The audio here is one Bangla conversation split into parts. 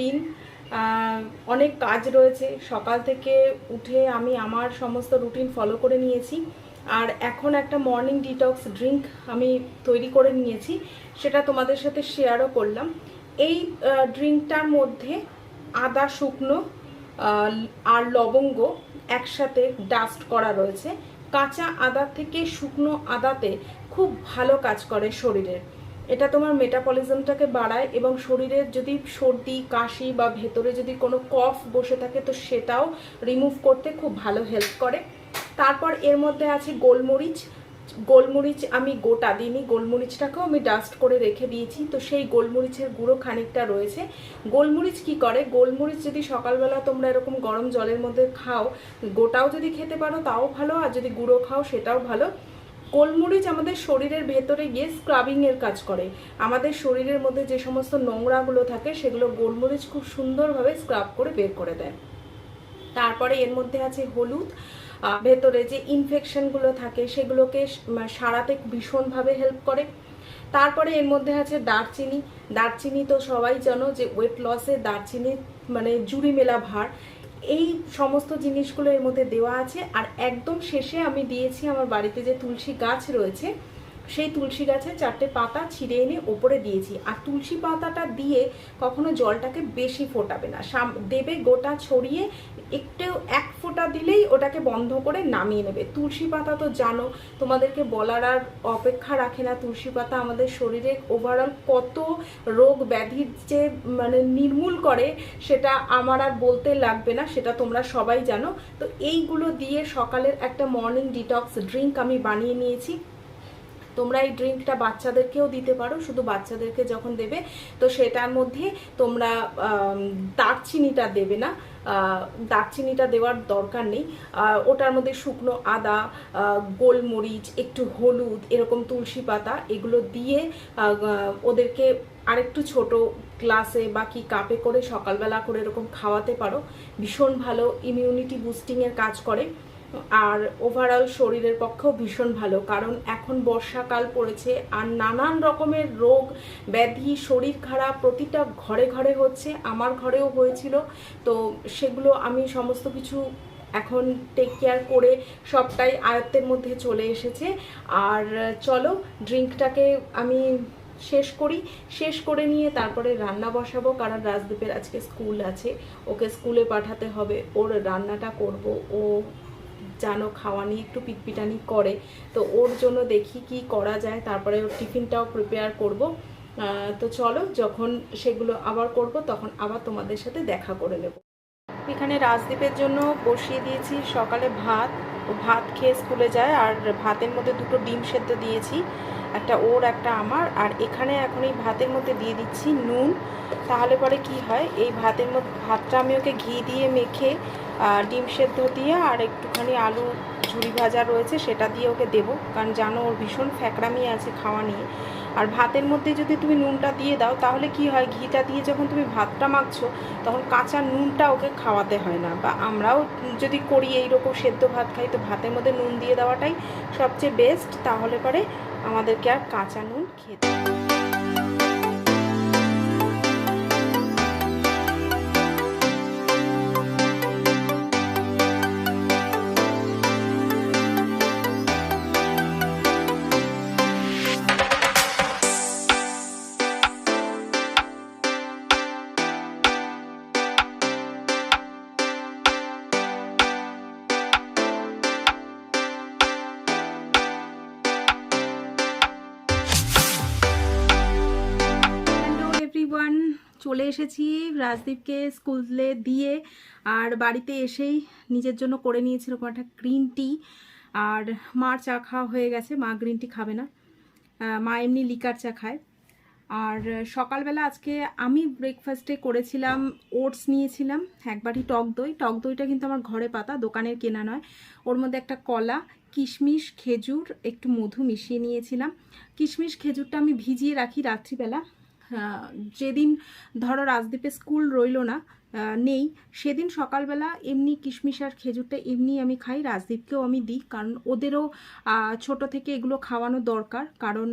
দিন অনেক কাজ রয়েছে। সকাল থেকে উঠে আমি আমার সমস্ত রুটিন ফলো করে নিয়েছি। আর এখন একটা মর্নিং ডিটক্স ড্রিঙ্ক আমি তৈরি করে নিয়েছি, সেটা তোমাদের সাথে শেয়ারও করলাম। এই ড্রিঙ্কটার মধ্যে আদা, শুকনো আর লবঙ্গ একসাথে ডাস্ট করা রয়েছে। কাঁচা আদা থেকে শুকনো আদাতে খুব ভালো কাজ করে শরীরের। এটা তোমার মেটাবলিজমটাকে বাড়ায় এবং শরীরের যদি সর্দি, কাশি বা ভেতরে যদি কোনো কফ বসে থাকে তো সেটাও রিমুভ করতে খুব ভালো হেল্প করে। তারপর এর মধ্যে আছে গোলমরিচ। গোলমরিচ আমি গোটা দিইনি, গোলমরিচটাকেও আমি ডাস্ট করে রেখে দিয়েছি। তো সেই গোলমরিচের গুঁড়ো খানিকটা রয়েছে। গোলমরিচ কি করে? গোলমরিচ যদি সকালবেলা তোমরা এরকম গরম জলের মধ্যে খাও, গোটাও যদি খেতে পারো তাও ভালো, আর যদি গুঁড়ো খাও সেটাও ভালো। গোলমরিচ আমাদের শরীরের ভেতরে গিয়ে স্ক্রাবিং এর কাজ করে। আমাদের শরীরের মধ্যে যে সমস্ত নোংরাগুলো থাকে, সেগুলো গোলমরিচ খুব সুন্দরভাবে স্ক্রাব করে বের করে দেয়। তারপরে এর মধ্যে আছে হলুদ। ভেতরে যে ইনফেকশনগুলো থাকে, সেগুলোকে সারাতে ভীষণভাবে হেল্প করে। তারপরে এর মধ্যে আছে দারচিনি। দারচিনি তো সবাই জানো যে ওয়েট লসে দারচিনি মানে জুড়ি মেলা ভার। এই সমস্ত জিনিসগুলো এর মধ্যে দেওয়া আছে। আর একদম শেষে আমি দিয়েছি আমার বাড়িতে যে তুলসী গাছ রয়েছে, সেই তুলসী গাছের চারটে পাতা ছিঁড়ে এনে ওপরে দিয়েছি। আর তুলসী পাতাটা দিয়ে কখনো জলটাকে বেশি ফোটাবে না। দেবে গোটা ছড়িয়ে একটু এক ফোঁটা দিলেই ওটাকে বন্ধ করে নামিয়ে নেবে। তুলসী পাতা তো জানো, তোমাদেরকে বলার আর অপেক্ষা রাখে না। তুলসী পাতা আমাদের শরীরে ওভারঅল কত রোগ ব্যাধির যে মানে নির্মূল করে, সেটা আমার আর বলতে লাগবে না, সেটা তোমরা সবাই জানো। তো এইগুলো দিয়ে সকালের একটা মর্নিং ডিটক্স ড্রিঙ্ক আমি বানিয়ে নিয়েছি। তোমরা এই ড্রিঙ্কটা বাচ্চাদেরকেও দিতে পারো, শুধু বাচ্চাদেরকে যখন দেবে, তো সেটার মধ্যে তোমরা দারচিনিটা দেবে না দারচিনিটা দেওয়ার দরকার নেই ওটার মধ্যে শুকনো আদা গোলমরিচ, একটু হলুদ, এরকম তুলসী পাতা, এগুলো দিয়ে ওদেরকে আরেকটু ছোট গ্লাসে বা কি কাপে করে সকালবেলা করে এরকম খাওয়াতে পারো। ভীষণ ভালো ইমিউনিটি বুস্টিংয়ের কাজ করে। আর ওভারঅল শরীরের পক্ষেও ভীষণ ভালো, কারণ এখন বর্ষাকাল পড়েছে আর নানান রকমের রোগ, ব্যাধি, শরীর খারাপ প্রতিটা ঘরে ঘরে হচ্ছে, আমার ঘরেও হয়েছিল। তো সেগুলো আমি সমস্ত কিছু এখন টেক কেয়ার করে সবটাই আয়ত্তের মধ্যে চলে এসেছে। আর চলো ড্রিঙ্কটাকে আমি শেষ করি, শেষ করে নিয়ে তারপরে রান্না বসাবো, কারণ রাজদীপের আজকে স্কুল আছে, ওকে স্কুলে পাঠাতে হবে, ওর রান্নাটা করব, ও জানো খাওয়া নিয়ে একটু পিটপিটানি করে। তো ওর জন্য দেখি কি করা যায়, তারপরে ওর টিফিনটাও প্রিপেয়ার করব। তো চলো, যখন সেগুলো আবার করব, তখন আবার তোমাদের সাথে দেখা করে নেব। এখানে রাজদ্বীপের জন্য বসিয়ে দিয়েছি সকালে ভাত। ভাত খেয়ে স্কুলে যায়, আর ভাতের মধ্যে দুটো ডিম সেদ্ধ দিয়েছি। একটা ওর, একটা আমার, আর এখানে এখন এই ভাতের মধ্যে দিয়ে দিচ্ছি নুন। তাহলে পরে কি হয়? এই ভাতের মধ্যে, ভাতটা আমি ওকে ঘি দিয়ে মেখে ডিম সেদ্ধ দিয়ে আর একটুখানি আলু ঝুড়ি ভাজা রয়েছে সেটা দিয়ে ওকে দেবো। কারণ জানো ওর ভীষণ ফ্যাকরামি আছে খাওয়া নিয়ে। আর ভাতের মধ্যে যদি তুমি নুনটা দিয়ে দাও, তাহলে কি হয়? ঘিটা দিয়ে যখন তুমি ভাতটা মাখছো, তখন কাঁচা নুনটা ওকে খাওয়াতে হয় না। বা আমরাও যদি করি এইরকম সেদ্ধ ভাত খাই, তো ভাতের মধ্যে নুন দিয়ে দেওয়াটাই সবচেয়ে বেস্ট তাহলে পরে আমাদেরকে আর কাঁচা নুন খেতে এসেছি রাজদীপকে স্কুলে দিয়ে আর বাড়িতে এসেই নিজের জন্য করে নিয়েছি এরকম একটা গ্রিন টি। আর মার চা খাওয়া হয়ে গেছে, মা গ্রিন টি খাবে না। মা এমনি লিকার চা খায়। আর সকালবেলা আজকে আমি ব্রেকফাস্টে করেছিলাম ওটস নিয়েছিলাম, একবারই টক দই। টক দইটা কিন্তু আমার ঘরে পাতা, দোকানের কেনা নয়। ওর মধ্যে একটা কলা, কিশমিশ, খেজুর, একটু মধু মিশিয়ে নিয়েছিলাম। কিশমিশ, খেজুরটা আমি ভিজিয়ে রাখি রাত্রিবেলা। যেদিন ধরো রাজদ্বীপে স্কুল রইল না নেই, সেদিন সকালবেলা এমনি কিশমিশ আর খেজুরটা এমনি আমি খাই, রাজদীপকেও আমি দিই, কারণ ওদেরও ছোট থেকে এগুলো খাওয়ানো দরকার, কারণ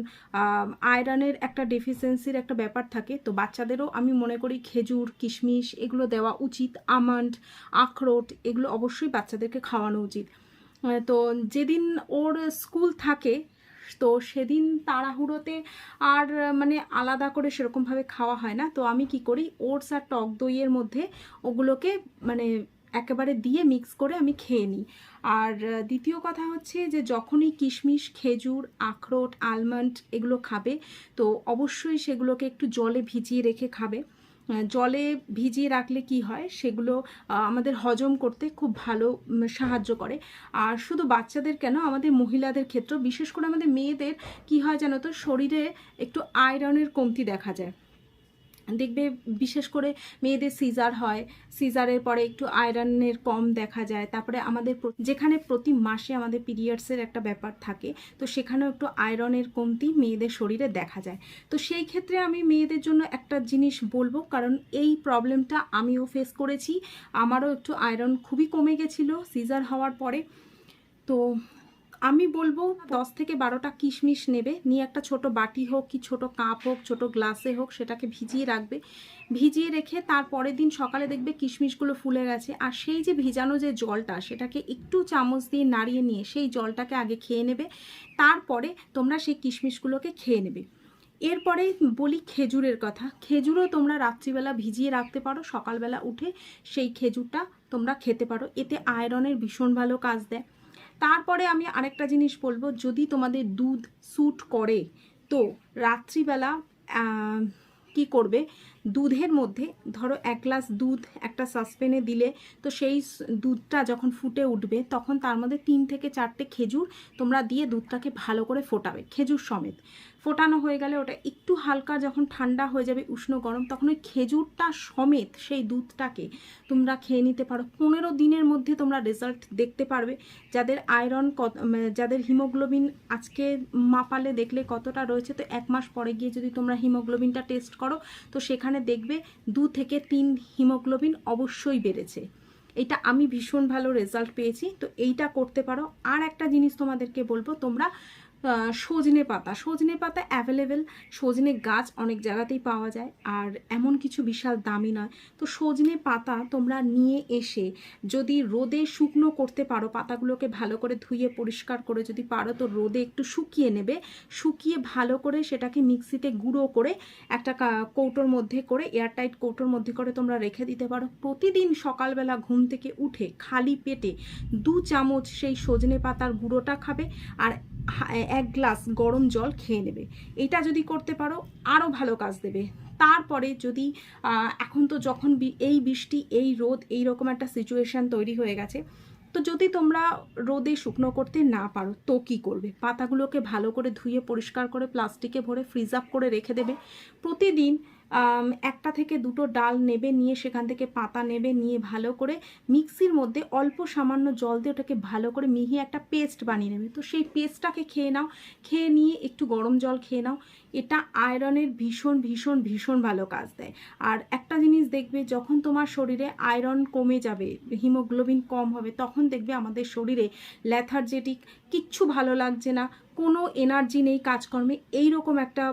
আয়রনের একটা ডেফিসিয়েন্সির একটা ব্যাপার থাকে, তো বাচ্চাদেরও আমি মনে করি খেজুর, কিশমিশ এগুলো দেওয়া উচিত, আমন্ড, আখরোট এগুলো অবশ্যই বাচ্চাদেরকে খাওয়ানো উচিত। তো যেদিন ওর স্কুল থাকে তো সেদিন তাড়াহুড়োতে আর মানে আলাদা করে সেরকমভাবে খাওয়া হয় না। তো আমি কি করি, ওটস আর টক দইয়ের মধ্যে ওগুলোকে মানে একেবারে দিয়ে মিক্স করে আমি খেয়ে নিই। আর দ্বিতীয় কথা হচ্ছে যে, যখনই কিশমিশ, খেজুর, আখরোট আলমন্ড এগুলো খাবে, তো অবশ্যই সেগুলোকে একটু জলে ভিজিয়ে রেখে খাবে। জলে ভিজিয়ে রাখলে কি হয়? সেগুলো আমাদের হজম করতে খুব ভালো সাহায্য করে। আর শুধু বাচ্চাদের কেন, আমাদের মহিলাদের ক্ষেত্রেও, বিশেষ করে আমাদের মেয়েদের, কি হয় জানো তো? শরীরে একটু আয়রনের কমতি দেখা যায়। দেখবে বিশেষ করে মেয়েদের সিজার হয়। সিজারের পরে একটু আয়রনের কম দেখা যায়। তারপরে আমাদের যেখানে প্রতি মাসে আমাদের পিরিয়ডসের একটা ব্যাপার থাকে, তো সেখানেও একটু আয়রনের কমতি মেয়েদের শরীরে দেখা যায়। তো সেই ক্ষেত্রে আমি মেয়েদের জন্য একটা জিনিস বলব, কারণ এই প্রবলেমটা আমিও ফেস করেছি। আমারও একটু আয়রন খুবই কমে গেছিল সিজার হওয়ার পরে। তো আমি বলব দশ থেকে বারোটা কিশমিশ নেবে। নিয়ে একটা ছোট বাটি হোক কি ছোট কাপ হোক, ছোট গ্লাসে হোক, সেটাকে ভিজিয়ে রাখবে। ভিজিয়ে রেখে তার পরের দিন সকালে দেখবে কিশমিশগুলো ফুলে গেছে। আর সেই যে ভিজানো যে জলটা, সেটাকে একটু চামচ দিয়ে নাড়িয়ে নিয়ে সেই জলটাকে আগে খেয়ে নেবে। তারপরে তোমরা সেই কিশমিশগুলোকে খেয়ে নেবে। এরপরে বলি খেজুরের কথা। খেজুরও তোমরা রাত্রিবেলা ভিজিয়ে রাখতে পারো। সকালবেলা উঠে সেই খেজুরটা তোমরা খেতে পারো। এতে আয়রনের ভীষণ ভালো কাজ দেয়। তারপরে আমি আরেকটা জিনিস বলব যদি তোমাদের দুধ স্যুট করে তো রাত্রিবেলা কি করবে? দুধের মধ্যে, ধরো এক গ্লাস দুধ, একটা সাসপেনে দিলে তো সেই দুধটা যখন ফুটে উঠবে, তখন তার মধ্যে তিন থেকে চারটে খেজুর তোমরা দিয়ে দুধটাকে ভালো করে ফোটাবে, খেজুর সমেত। ফোটানো হয়ে গেলে ওটা একটু হালকা যখন ঠান্ডা হয়ে যাবে, উষ্ণ গরম, তখন ওই খেজুরটা সমেত সেই দুধটাকে তোমরা খেয়ে নিতে পারো। পনেরো দিনের মধ্যে তোমরা রেজাল্ট দেখতে পারবে, যাদের আয়রন কত যাদের হিমোগ্লোবিন আজকে মাপালে দেখলে কতটা রয়েছে, তো এক মাস পরে গিয়ে যদি তোমরা হিমোগ্লোবিনটা টেস্ট করো, তো সেখানে দেখবে দু থেকে তিন হিমোগ্লোবিন অবশ্যই বেড়েছে। এটা আমি ভীষণ ভালো রেজাল্ট পেয়েছি। তো এইটা করতে পারো। আর একটা জিনিস তোমাদেরকে বলব, তোমরা সজনে পাতা। সজনে পাতা অ্যাভেলেবেল সজনে গাছ অনেক জায়গাতেই পাওয়া যায়। আর এমন কিছু বিশাল দামি নয়। তো সজনে পাতা তোমরা নিয়ে এসে যদি রোদে শুকনো করতে পারো, পাতাগুলোকে ভালো করে ধুয়ে পরিষ্কার করে যদি পারো, তো রোদে একটু শুকিয়ে নেবে। শুকিয়ে ভালো করে সেটাকে মিক্সিতে গুঁড়ো করে একটা কৌটোর মধ্যে করে এয়ারটাইট কৌটোর মধ্যে করে তোমরা রেখে দিতে পারো। প্রতিদিন সকালবেলা ঘুম থেকে উঠে খালি পেটে দু চামচ সেই সজনে পাতার গুঁড়োটা খাবে। আর এক গ্লাস গরম জল খেয়ে নেবে। এটা যদি করতে পারো আরও ভালো কাজ দেবে। তারপরে যদি এখন তো যখন এই বৃষ্টি, এই রোদ এই রকম একটা সিচুয়েশান তৈরি হয়ে গেছে, তো যদি তোমরা রোদে শুকনো করতে না পারো, তো কি করবে? পাতাগুলোকে ভালো করে ধুয়ে পরিষ্কার করে প্লাস্টিকে ভরে ফ্রিজ আপ করে রেখে দেবে। প্রতিদিন একটা থেকে দুটো ডাল নেবে, নিয়ে সেখান থেকে পাতা নেবে, নিয়ে ভালো করে মিক্সির মধ্যে অল্প সামান্য জল দিয়ে ওটাকে ভালো করে মিহি একটা পেস্ট বানিয়ে নেবে। তো সেই পেস্টটাকে খেয়ে নাও। খেয়ে নিয়ে একটু গরম জল খেয়ে নাও। এটা আয়রনের ভীষণ ভীষণ ভীষণ ভালো কাজ দেয়। আর একটা জিনিস দেখবে, যখন তোমার শরীরে আয়রন কমে যাবে, হিমোগ্লোবিন কম হবে, তখন দেখবে আমাদের শরীরে ল্যাথার্জেটিক, কিচ্ছু ভালো লাগছে না, কোনো এনার্জি নেই কাজকর্মে। এই রকম একটা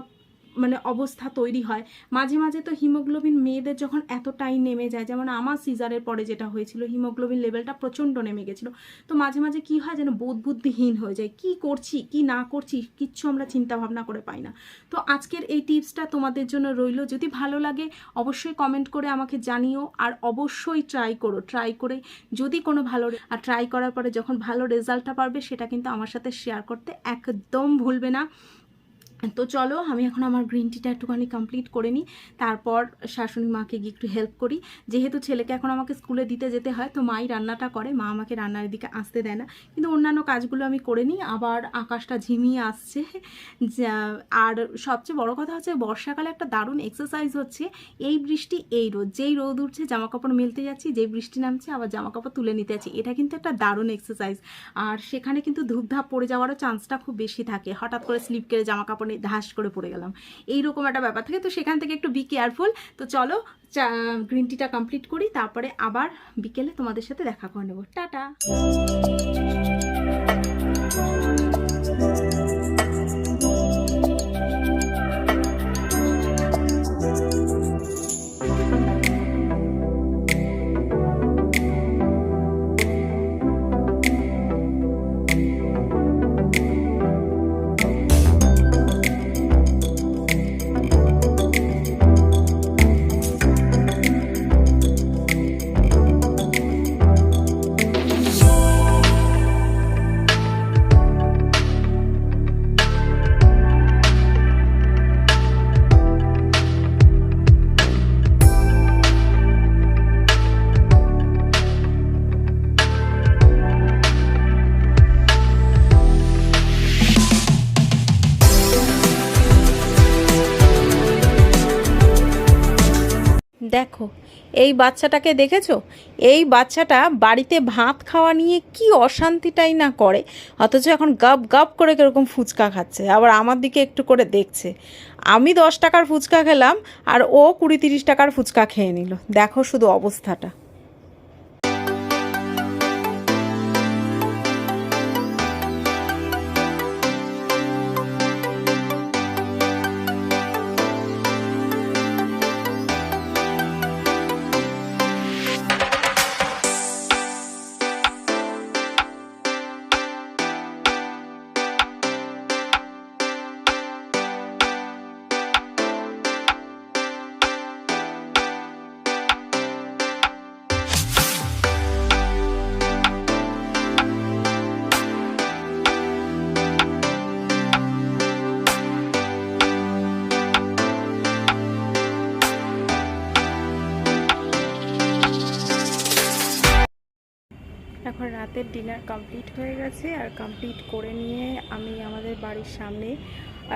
মানে অবস্থা তৈরি হয়। মাঝে মাঝে তো হিমোগ্লোবিন মেয়েদের যখন এতটাই নেমে যায়, যেমন আমার সিজারের পরে যেটা হয়েছিল, হিমোগ্লোবিন লেভেলটা প্রচণ্ড নেমে গেছিল। তো মাঝে মাঝে কি হয় যেন বোধ বুদ্ধিহীন হয়ে যায়, কি করছি, কি না করছি, কিচ্ছু আমরা চিন্তা ভাবনা করে পাই না। তো আজকের এই টিপসটা তোমাদের জন্য রইল। যদি ভালো লাগে, অবশ্যই কমেন্ট করে আমাকে জানিও, আর অবশ্যই ট্রাই করো ট্রাই করে যদি কোনো ভালো আর ট্রাই করার পরে যখন ভালো রেজাল্টটা পারবে, সেটা কিন্তু আমার সাথে শেয়ার করতে একদম ভুলবে না। তো চলো, আমি এখন আমার গ্রিন টিটা একটুখানি কমপ্লিট করে নিই। তারপর শাশুড়ি মাকে গিয়ে একটু হেল্প করি। যেহেতু ছেলেকে এখন আমাকে স্কুলে দিতে যেতে হয়, তো মাই রান্নাটা করে। মা আমাকে রান্নার দিকে আসতে দেয় না। কিন্তু অন্যান্য কাজগুলো আমি করে নিই। আবার আকাশটা ঝিমিয়ে আসছে। আর সবচেয়ে বড় কথা হচ্ছে, বর্ষাকালে একটা দারুণ এক্সারসাইজ হচ্ছে। এই বৃষ্টি, এই রোদ। যেই রোদ উঠছে জামা কাপড় মেলতে যাচ্ছি, যেই বৃষ্টি নামছে, আবার জামা কাপড় তুলে নিতে যাচ্ছি। এটা কিন্তু একটা দারুণ এক্সারসাইজ আর সেখানে কিন্তু ধূপধাপ পড়ে যাওয়ারও চান্সটা খুব বেশি থাকে। হঠাৎ করে স্লিপ কেড়ে জামা মনে ধাস করে পড়ে গেলাম। এইরকম একটা ব্যাপার থাকে। তো সেখান থেকে একটু বি কেয়ারফুল তো চলো গ্রিন টিটা কমপ্লিট করি। তারপরে আবার বিকেলে তোমাদের সাথে দেখা করে নেব। টাটা! দেখো, এই বাচ্চাটাকে দেখেছ? এই বাচ্চাটা বাড়িতে ভাত খাওয়া নিয়ে কি অশান্তিটাই না করে, অথচ এখন গাপ গাপ করে কীরকম ফুচকা খাচ্ছে, আবার আমার দিকে একটু করে দেখছে। আমি দশ টাকার ফুচকা খেলাম, আর ও কুড়ি তিরিশ টাকার ফুচকা খেয়ে নিল। দেখো শুধু অবস্থাটা। কমপ্লিট হয়ে গেছে আর কমপ্লিট করে নিয়ে আমি আমাদের বাড়ির সামনে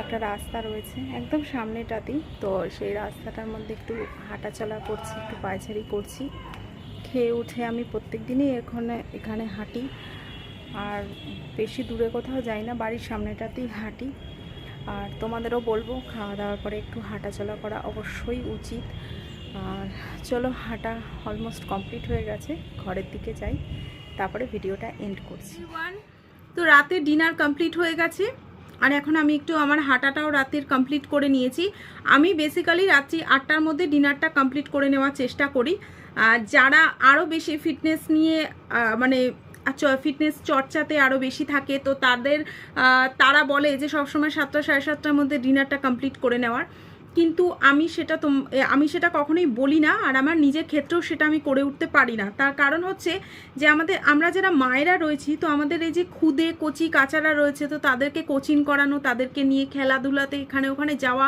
একটা রাস্তা রয়েছে, একদম সামনেটাতেই। তো সেই রাস্তাটার মধ্যে একটু হাঁটাচলা করছি, একটু পায়চারি করছি। খেয়ে উঠে আমি প্রত্যেক দিনই এখানে এখানে হাঁটি। আর বেশি দূরে কোথাও যাই না, বাড়ির সামনেটাতেই হাঁটি। আর তোমাদেরও বলব, খাওয়া দাওয়ার পরে একটু হাঁটাচলা করা অবশ্যই উচিত। আর চলো, হাঁটা অলমোস্ট কমপ্লিট হয়ে গেছে, ঘরের দিকে যাই। তারপরে ভিডিওটা এন্ড করছি। তো রাতে ডিনার কমপ্লিট হয়ে গেছে। আর এখন আমি একটু আমার হাঁটাটাও রাতের কমপ্লিট করে নিয়েছি। আমি বেসিক্যালি রাত্রি আটটার মধ্যে ডিনারটা কমপ্লিট করে নেওয়ার চেষ্টা করি। যারা আরও বেশি ফিটনেস নিয়ে মানে ফিটনেস চর্চাতে আরও বেশি থাকে, তো তাদের তারা বলে যে সবসময় সাতটা সাড়ে সাতটার মধ্যে ডিনারটা কমপ্লিট করে নেওয়ার। কিন্তু আমি সেটা আমি সেটা কখনোই বলি না আর আমার নিজের ক্ষেত্রেও সেটা আমি করে উঠতে পারি না। তার কারণ হচ্ছে যে আমাদের, আমরা যারা মায়েরা রয়েছি, তো আমাদের এই যে খুদে কচি কাচারা রয়েছে, তো তাদেরকে কোচিং করানো, তাদেরকে নিয়ে খেলাধুলাতে এখানে ওখানে যাওয়া,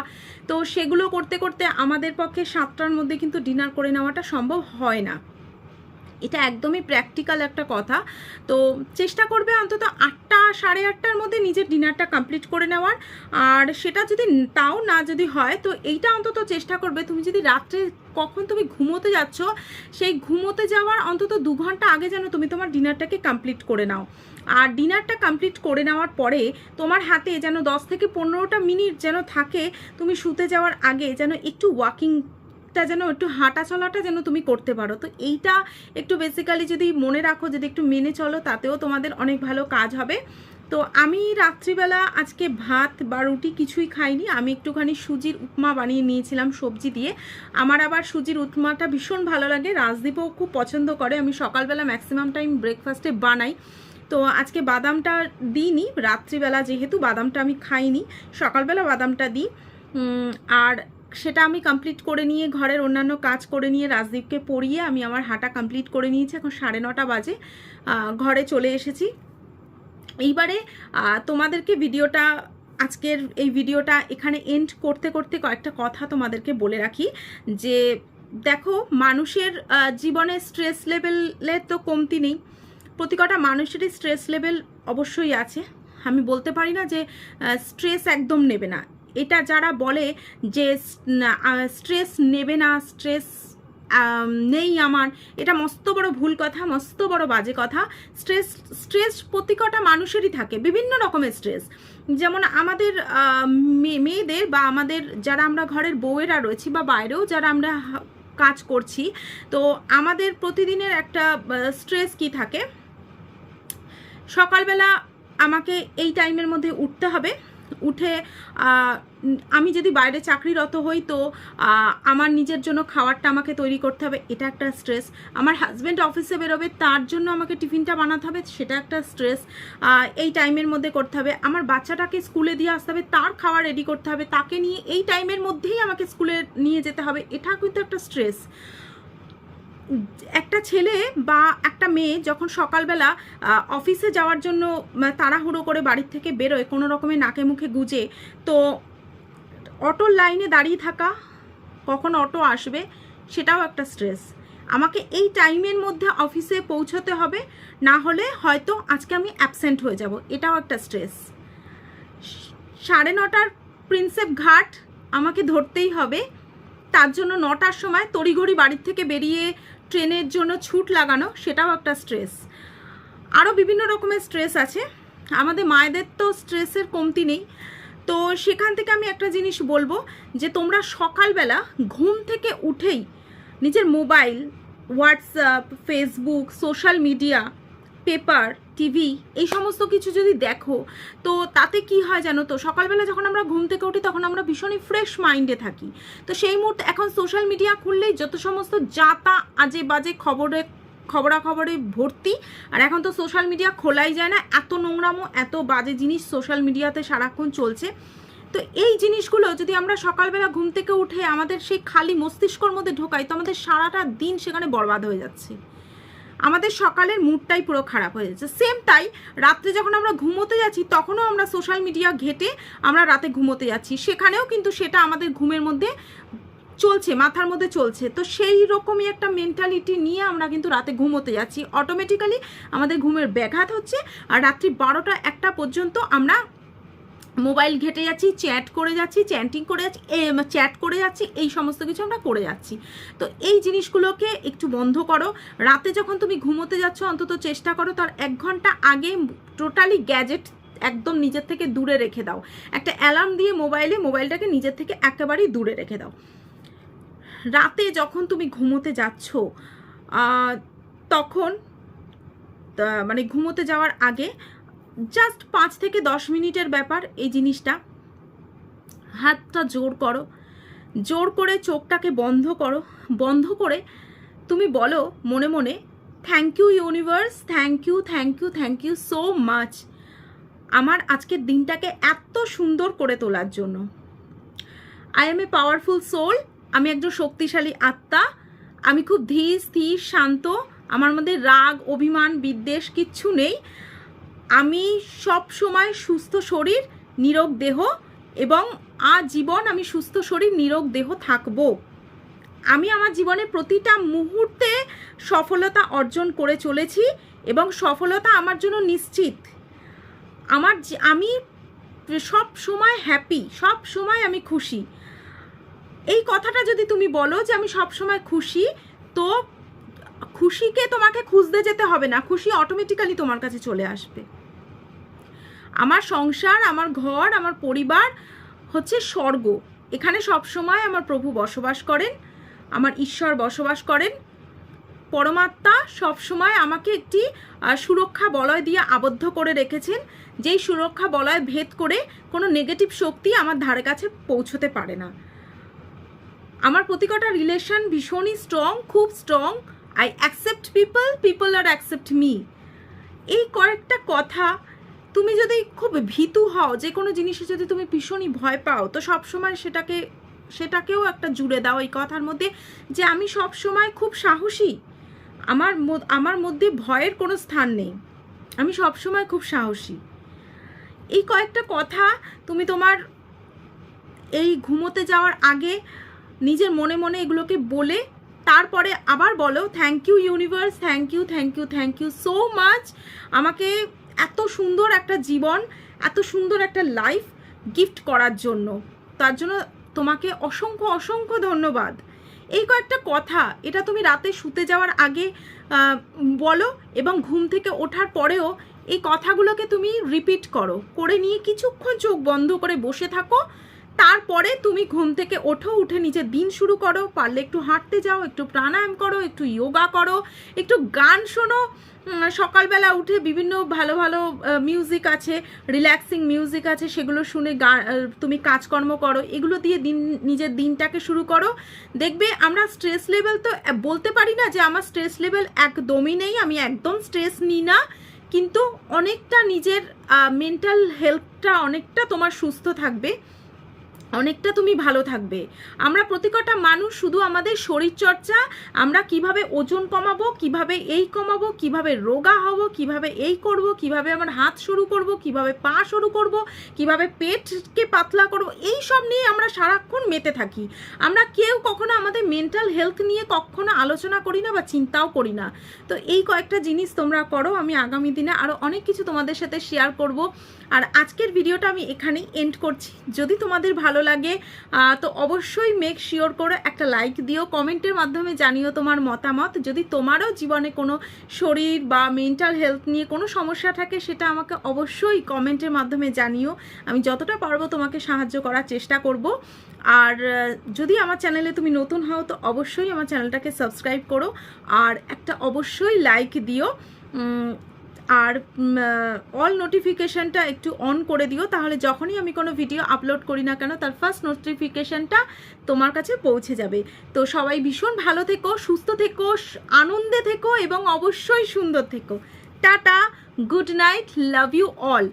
তো সেগুলো করতে করতে আমাদের পক্ষে সাতটার মধ্যে কিন্তু ডিনার করে নেওয়াটা সম্ভব হয় না। এটা একদমই প্র্যাকটিক্যাল একটা কথা। তো চেষ্টা করবে অন্তত আটটা, সাড়ে আটটার মধ্যে নিজের ডিনারটা কমপ্লিট করে নেওয়ার। আর সেটা যদি তাও না যদি হয়, তো এইটা অন্তত চেষ্টা করবে। তুমি যদি রাত্রে কখন তুমি ঘুমোতে যাচ্ছ, সেই ঘুমোতে যাওয়ার অন্তত দু ঘণ্টা আগে যেন তুমি তোমার ডিনারটাকে কমপ্লিট করে নাও। আর ডিনারটা কমপ্লিট করে নেওয়ার পরে তোমার হাতে যেন দশ থেকে পনেরোটা মিনিট যেন থাকে, তুমি শুতে যাওয়ার আগে যেন একটু ওয়াকিং টা যেন, একটু হাঁটা চলাটা যেন তুমি করতে পারো। তো এইটা একটু বেসিক্যালি যদি মনে রাখো, যদি একটু মেনে চলো, তাতেও তোমাদের অনেক ভালো কাজ হবে। তো আমি রাত্রিবেলা আজকে ভাত বা রুটি কিছুই খাইনি। আমি একটুখানি সুজির উপমা বানিয়ে নিয়েছিলাম সবজি দিয়ে। আমার আবার সুজির উপমাটা ভীষণ ভালো লাগে। রাজদীপও খুব পছন্দ করে। আমি সকালবেলা ম্যাক্সিমাম টাইম ব্রেকফাস্টে বানাই। তো আজকে বাদামটা দিইনি। রাত্রিবেলা যেহেতু বাদামটা আমি খাইনি, সকালবেলা বাদামটা দিই। আর সেটা আমি কমপ্লিট করে নিয়ে ঘরের অন্যান্য কাজ করে নিয়ে রাজদীপকে পড়িয়ে আমি আমার হাঁটা কমপ্লিট করে নিয়েছি। এখন সাড়ে নটা বাজে। ঘরে চলে এসেছি। এইবারে তোমাদেরকে ভিডিওটা, আজকের এই ভিডিওটা এখানে এন্ড করতে করতে কয়েকটা কথা তোমাদেরকে বলে রাখি। যে, দেখো, মানুষের জীবনে স্ট্রেস লেভেলের তো কমতি নেই। প্রতি কটা মানুষেরই স্ট্রেস লেভেল অবশ্যই আছে। আমি বলতে পারি না যে স্ট্রেস একদম নেবে না। এটা যারা বলে যে স্ট্রেস নেবে না স্ট্রেস নেই আমার, এটা মস্ত বড় ভুল কথা, মস্ত বড় বাজে কথা। স্ট্রেস স্ট্রেস প্রত্যেকটা মানুষেরই থাকে, বিভিন্ন রকমের স্ট্রেস যেমন আমাদের মেয়েদের বা আমাদের যারা আমরা ঘরের বউয়েরা রয়েছি বা বাইরেও যারা আমরা কাজ করছি, তো আমাদের প্রতিদিনের একটা স্ট্রেস কি থাকে? সকালবেলা আমাকে এই টাইমের মধ্যে উঠতে হবে। উঠে আমি যদি বাইরে চাকরিরত হই তো আমার নিজের জন্য খাবারটা আমাকে তৈরি করতে হবে, এটা একটা স্ট্রেস। আমার হাজব্যান্ড অফিসে বেরোবে, তার জন্য আমাকে টিফিনটা বানাতে হবে, সেটা একটা স্ট্রেস। এই টাইমের মধ্যে করতে হবে। আমার বাচ্চাটাকে স্কুলে দিয়ে আসতে হবে, তার খাওয়া রেডি করতে হবে, তাকে নিয়ে এই টাইমের মধ্যেই আমাকে স্কুলে নিয়ে যেতে হবে, এটা কিন্তু একটা স্ট্রেস। একটা ছেলে বা একটা মেয়ে যখন সকালবেলা অফিসে যাওয়ার জন্য তাড়াহুড়ো করে বাড়ির থেকে বেরোয়, কোনো রকমে নাকে মুখে গুজে, তো অটোর লাইনে দাঁড়িয়ে থাকা, কখন অটো আসবে, সেটাও একটা স্ট্রেস আমাকে এই টাইমের মধ্যে অফিসে পৌঁছতে হবে, না হলে হয়তো আজকে আমি অ্যাবসেন্ট হয়ে যাব, এটাও একটা স্ট্রেস সাড়ে নটার প্রিন্সেপ ঘাট আমাকে ধরতেই হবে, তার জন্য নটার সময় তড়িঘড়ি বাড়ির থেকে বেরিয়ে ট্রেনের জন্য ছুট লাগানো, সেটাও একটা স্ট্রেস আরও বিভিন্ন রকমের স্ট্রেস আছে, আমাদের মায়েদের তো স্ট্রেসের কমতি নেই। তো সেখান থেকে আমি একটা জিনিস বলব যে তোমরা সকালবেলা ঘুম থেকে উঠেই নিজের mobile, WhatsApp, Facebook, social media, paper, TV এই সমস্ত কিছু যদি দেখো, তো তাতে কি হয় জানো তো? সকালবেলা যখন আমরা ঘুম থেকে উঠি তখন আমরা ভীষণই ফ্রেশ মাইন্ডে থাকি। তো সেই মুহূর্তে এখন সোশ্যাল মিডিয়া খুললেই যত সমস্ত যাতা আজে বাজে খবরে খবরাখবরে ভর্তি। আর এখন তো সোশ্যাল মিডিয়া খোলাই যায় না। এত নোংরামো, এত বাজে জিনিস সোশ্যাল মিডিয়াতে সারাক্ষণ চলছে। তো এই জিনিসগুলো যদি আমরা সকালবেলা ঘুম থেকে উঠে আমাদের সেই খালি মস্তিষ্কর মধ্যে ঢোকাই, তো আমাদের সারাটা দিন সেখানে বরবাদ হয়ে যাচ্ছে। আমাদের সকালের মুডটাই পুরো খারাপ হয়ে যাচ্ছে। সেম তাই, রাত্রে যখন আমরা ঘুমোতে যাচ্ছি, তখনও আমরা সোশ্যাল মিডিয়া ঘেটে আমরা রাতে ঘুমোতে যাচ্ছি। সেখানেও কিন্তু সেটা আমাদের ঘুমের মধ্যে চলছে, মাথার মধ্যে চলছে। তো সেই রকমই একটা মেন্টালিটি নিয়ে আমরা কিন্তু রাতে ঘুমোতে যাচ্ছি। অটোমেটিক্যালি আমাদের ঘুমের ব্যাঘাত হচ্ছে আর রাত্রি বারোটা একটা পর্যন্ত আমরা মোবাইল ঘেটে যাচ্ছি, চ্যাট করে যাচ্ছি চ্যাটিং করে যাচ্ছি চ্যাট করে যাচ্ছি, এই সমস্ত কিছু আমরা করে যাচ্ছি। তো এই জিনিসগুলোকে একটু বন্ধ করো। রাতে যখন তুমি ঘুমোতে যাচ্ছ, অন্তত চেষ্টা করো তার এক ঘণ্টা আগে টোটালি গ্যাজেট একদম নিজের থেকে দূরে রেখে দাও। একটা অ্যালার্ম দিয়ে মোবাইলে মোবাইলটাকে নিজের থেকে একেবারেই দূরে রেখে দাও। রাতে যখন তুমি ঘুমোতে যাচ্ছ তখন মানে ঘুমোতে যাওয়ার আগে জাস্ট পাঁচ থেকে দশ মিনিটের ব্যাপার এই জিনিসটা। হাতটা জোর করো, জোর করে চোখটাকে বন্ধ করো, বন্ধ করে তুমি বলো মনে মনে thank you universe thank you thank you thank you so much আমার আজকের দিনটাকে এত সুন্দর করে তোলার জন্য। I am a powerful soul আমি একজন শক্তিশালী আত্মা, আমি খুব ধীর, স্থির, শান্ত, আমার মধ্যে রাগ, অভিমান, বিদ্বেষ কিচ্ছু নেই। আমি সব সময় সুস্থ শরীর, নিরোগ দেহ এবং আজীবন আমি সুস্থ শরীর, নিরোগ দেহ থাকব। আমি আমার জীবনে প্রতিটা মুহূর্তে সফলতা অর্জন করে চলেছি এবং সফলতা আমার জন্য নিশ্চিত। আমার আমি সব সময় হ্যাপি সব সময় আমি খুশি। এই কথাটা যদি তুমি বলো যে আমি সব সময় খুশি, তো খুশিকে তোমাকে খুঁজতে যেতে হবে না। খুশি অটোমেটিক্যালি তোমার কাছে চলে আসবে। আমার সংসার, আমার ঘর, আমার পরিবার হচ্ছে স্বর্গ। এখানে সব সময় আমার প্রভু বসবাস করেন, আমার ঈশ্বর বসবাস করেন। পরমাত্মা সব সময় আমাকে একটি সুরক্ষা বলয় দিয়ে আবদ্ধ করে রেখেছেন। যেই সুরক্ষা বলয় ভেদ করে কোনো নেগেটিভ শক্তি আমার ধারে কাছে পৌঁছতে পারে না। আমার প্রতি কটা রিলেশন ভীষণই স্ট্রং খুব strong I accept people people R accept me এই কয়েকটা কথা, তুমি যদি খুব ভীতু হও, যে কোনো জিনিসে যদি তুমি ভীষণই ভয় পাও, তো সব সময় সেটাকে, সেটাকেও একটা জুড়ে দাও এই কথার মধ্যে, যে আমি সব সময় খুব সাহসী। আমার আমার মধ্যে ভয়ের কোনো স্থান নেই। আমি সব সময় খুব সাহসী। এই কয়েকটা কথা, তুমি তোমার এই ঘুমোতে যাওয়ার আগে নিজের মনে মনে এগুলোকে বলে তারপরে আবার বলো thank you universe thank you thank you thank you so much আমাকে এত সুন্দর একটা জীবন, এত সুন্দর একটা লাইফ গিফট করার জন্য। তার জন্য তোমাকে অসংখ্য অসংখ্য ধন্যবাদ। এই কয়েকটা কথা, এটা তুমি রাতে শুতে যাওয়ার আগে বলো এবং ঘুম থেকে ওঠার পরেও এই কথাগুলোকে তুমি রিপিট করো। করে নিয়ে কিছুক্ষণ চোখ বন্ধ করে বসে থাকো। তারপরে তুমি ঘুম থেকে ওঠো, উঠে নিজের দিন শুরু করো, পারলে একটু হাঁটতে যাও, একটু প্রাণায়াম করো, একটু যোগা করো, একটু গান শোনো। সকালবেলা উঠে বিভিন্ন ভালো ভালো মিউজিক আছে রিল্যাক্সিং মিউজিক আছে, সেগুলো শুনে তুমি কাজকর্ম করো, এগুলো দিয়ে দিন, নিজের দিনটাকে শুরু করো। দেখবে আমরা স্ট্রেস লেভেল তো বলতে পারি না যে আমার স্ট্রেস লেভেল একদমই নেই, আমি একদম স্ট্রেস নিই না। কিন্তু অনেকটা নিজের মেন্টাল হেলথটা অনেকটা তোমার সুস্থ থাকবে। অনেকটা তুমি ভালো থাকবে। আমরা প্রতিকটা মানুষ শুধু আমাদের শরীরচর্চা, আমরা কীভাবে ওজন কমাবো, কীভাবে এই কমাবো, কীভাবে রোগা হব, কীভাবে এই করব, কীভাবে আমার হাত শুরু করব, কীভাবে পা শুরু করব, কীভাবে পেটকে পাতলা করব, এই সব নিয়ে আমরা সারাক্ষণ মেতে থাকি। আমরা কেউ কখনো আমাদের মেন্টাল হেলথ নিয়ে কখনো আলোচনা করি না বা চিন্তাও করি না। তো এই কয়েকটা জিনিস তোমরা করো, আমি আগামী দিনে আরও অনেক কিছু তোমাদের সাথে শেয়ার করব। আর আজকের ভিডিওটা আমি এখানেই এন্ড করছি। যদি তোমাদের ভালো লাগে তো অবশ্যই মেক শিওর করে একটা লাইক দিও কমেন্টের মাধ্যমে জানিও তোমার মতামত। যদি তোমারও জীবনে কোনো শরীর বা মেন্টাল হেলথ নিয়ে কোনো সমস্যা থাকে, সেটা আমাকে অবশ্যই কমেন্টের মাধ্যমে জানিও। আমি যতটা পারব তোমাকে সাহায্য করার চেষ্টা করব। আর যদি আমার চ্যানেলে তুমি নতুন হও, তো অবশ্যই আমার চ্যানেলটাকে সাবস্ক্রাইব করো। আর একটা অবশ্যই লাইক দিও। আর অল নোটিফিকেশানটা একটু অন করে দিও, তাহলে যখনই আমি কোনো ভিডিও আপলোড করি না কেন, তার ফার্স্ট নোটিফিকেশানটা তোমার কাছে পৌঁছে যাবে। তো সবাই ভীষণ ভালো থেকো, সুস্থ থেকো, আনন্দে থেকো এবং অবশ্যই সুন্দর থেকো। Tata good night love you all